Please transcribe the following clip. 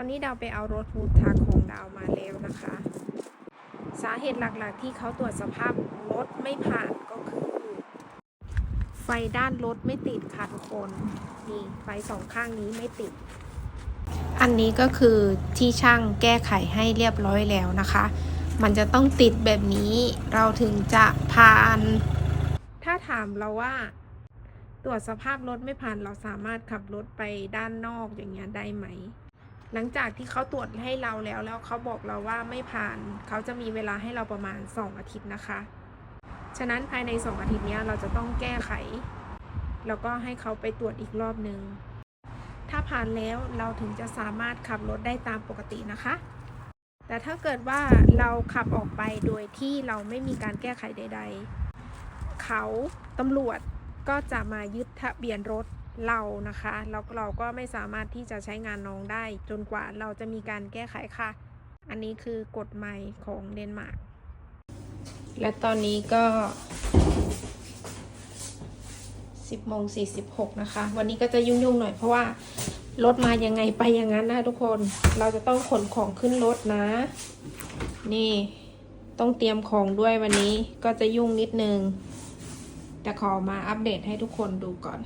อนนี้ดาวไปเอารถฟูดทักของดาวมาแล้วนะคะ สาเหตุหลักๆที่เขาตรวจสภาพรถไม่ผ่านก็คือ ไฟด้านรถไม่ติดค่ะทุกคนนี่ไฟสองข้างนี้ไม่ติด อันนี้ก็คือที่ช่างแก้ไขให้เรียบร้อยแล้วนะคะ มันจะต้องติดแบบนี้เราถึงจะผ่าน ถ้าถามเราว่าตรวจสภาพรถไม่ผ่านเราสามารถขับรถไปด้านนอกอย่างเงี้ยได้ไหม หลังจากที่เขาตรวจให้เราแล้วแล้วเขาบอกเราว่าไม่ผ่าน เขาจะมีเวลาให้เราประมาณ 2 อาทิตย์นะคะ ฉะนั้นภายใน 2 อาทิตย์นี้เราจะต้องแก้ไข แล้วก็ให้เขาไปตรวจอีกรอบหนึ่งถ้าผ่านแล้วเราถึงจะสามารถขับรถได้ตามปกตินะคะ แต่ถ้าเกิดว่าเราขับออกไปโดยที่เราไม่มีการแก้ไขใด ๆ เขาตำรวจก็จะมายึดทะเบียนรถ เรานะคะแล้วเราก็ไม่สามารถที่จะใช้งานน้องได้ จนกว่าเราจะมีการแก้ไขค่ะ อันนี้คือกฎหมายของเดนมาร์กและตอนนี้ก็ 10โมง46 นะคะ วันนี้ก็จะยุ่งๆหน่อยเพราะว่ารถมายังไงไปอย่างนั้นนะทุกคนเราจะต้องขนของขึ้นรถนะ นี่ต้องเตรียมของด้วยวันนี้ก็จะยุ่งนิดนึง แต่ขอมาอัปเดตให้ทุกคนดูก่อน